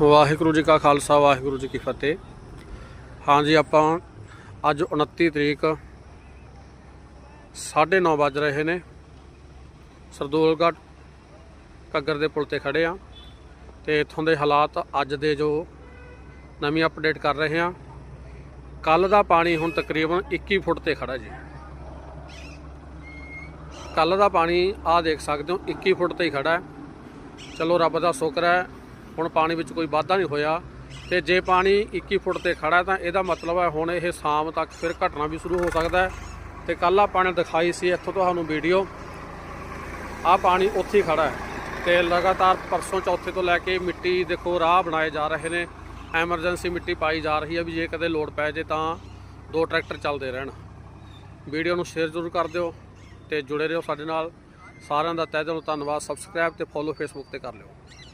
ਵਾਹਿਗੁਰੂ ਜੀ ਕਾ ਖਾਲਸਾ, ਵਾਹਿਗੁਰੂ ਜੀ ਕੀ ਫਤਿਹ। ਹਾਂਜੀ, ਆਪਾਂ ਅੱਜ 29 ਤਰੀਕ 9:30 ਵੱਜ ਰਹੇ ਨੇ। ਸਰਦੂਲਗੜ੍ਹ ਕੱਗਰ ਦੇ ਪੁਲ ਤੇ ਖੜੇ ਆ ਤੇ ਇੱਥੋਂ ਦੇ ਹਾਲਾਤ ਅੱਜ ਦੇ ਜੋ ਨਵੀਂ ਅਪਡੇਟ ਕਰ ਰਹੇ ਆ ਕੱਲ ਦਾ ਪਾਣੀ ਹੁਣ ਤਕਰੀਬਨ 21 ਫੁੱਟ ਤੇ ਖੜਾ ਜੀ। ਕੱਲ ਦਾ ਪਾਣੀ ਆ ਦੇਖ ਸਕਦੇ ਹੋ 21 ਫੁੱਟ ਤੇ ਹੀ ਖੜਾ ਹੈ ਚਲੋ, ਰੱਬ ਦਾ ਸ਼ੁਕਰ ਹੈ ਹੁਣ ਪਾਣੀ ਵਿੱਚ ਕੋਈ ਵਾਧਾ ਨਹੀਂ ਹੋਇਆ ਤੇ ਜੇ ਪਾਣੀ 21 ਫੁੱਟ ਤੇ ਖੜਾ ਤਾਂ ਇਹਦਾ ਮਤਲਬ ਹੈ ਹੁਣ ਇਹ ਸ਼ਾਮ ਤੱਕ ਫਿਰ ਘਟਣਾ ਵੀ ਸ਼ੁਰੂ ਹੋ ਸਕਦਾ ਹੈ। ਤੇ ਕੱਲ੍ਹ ਆ ਪਾਣੀ ਦਿਖਾਈ ਸੀ, ਇੱਥੋਂ ਤੁਹਾਨੂੰ ਵੀਡੀਓ। ਆ ਪਾਣੀ ਉੱਥੇ ਹੀ ਖੜਾ ਹੈ ਤੇ ਲਗਾਤਾਰ ਪਰਸੋਂ ਚੌਥੇ ਤੋਂ ਲੈ ਕੇ ਮਿੱਟੀ ਦੇਖੋ ਰਾਹ ਬਣਾਏ ਜਾ ਰਹੇ ਨੇ। ਐਮਰਜੈਂਸੀ ਮਿੱਟੀ ਪਾਈ ਜਾ ਰਹੀ ਹੈ ਵੀ ਜੇ ਕਦੇ ਲੋੜ ਪੈ ਜੇ ਤਾਂ ਦੋ ਟਰੈਕਟਰ ਚੱਲਦੇ ਰਹਿਣ। ਵੀਡੀਓ ਨੂੰ ਸ਼ੇਅਰ ਜ਼ਰੂਰ ਕਰ ਦਿਓ ਤੇ ਜੁੜੇ ਰਹੋ ਸਾਡੇ ਨਾਲ। ਸਾਰਿਆਂ ਦਾ ਤਹਿ ਦਿਲੋਂ ਧੰਨਵਾਦ। ਸਬਸਕ੍ਰਾਈਬ ਤੇ ਫੋਲੋ ਫੇਸਬੁੱਕ ਤੇ ਕਰ ਲਿਓ।